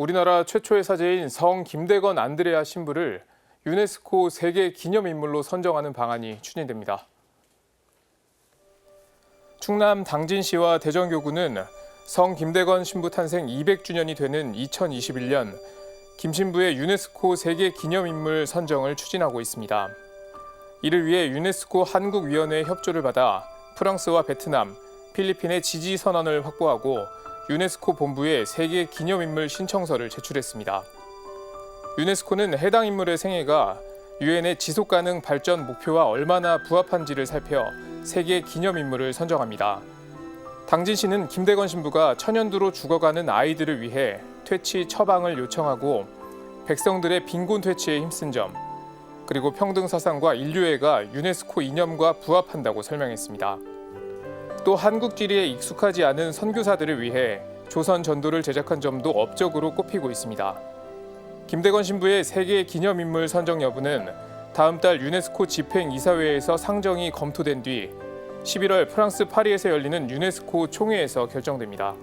우리나라 최초의 사제인 성 김대건 안드레아 신부를 유네스코 세계 기념인물로 선정하는 방안이 추진됩니다. 충남 당진시와 대전교구는 성 김대건 신부 탄생 200주년이 되는 2021년 김 신부의 유네스코 세계 기념인물 선정을 추진하고 있습니다. 이를 위해 유네스코 한국위원회 협조를 받아 프랑스와 베트남, 필리핀의 지지 선언을 확보하고 유네스코 본부에 세계 기념인물 신청서를 제출했습니다. 유네스코는 해당 인물의 생애가 유엔의 지속 가능 발전 목표와 얼마나 부합한지를 살펴 세계 기념인물을 선정합니다. 당진시는 김대건 신부가 천연두로 죽어가는 아이들을 위해 퇴치 처방을 요청하고 백성들의 빈곤 퇴치에 힘쓴 점, 그리고 평등 사상과 인류애가 유네스코 이념과 부합한다고 설명했습니다. 또 한국 지리에 익숙하지 않은 선교사들을 위해 조선 전도를 제작한 점도 업적으로 꼽히고 있습니다. 김대건 신부의 세계 기념인물 선정 여부는 다음 달 유네스코 집행 이사회에서 상정이 검토된 뒤 11월 프랑스 파리에서 열리는 유네스코 총회에서 결정됩니다.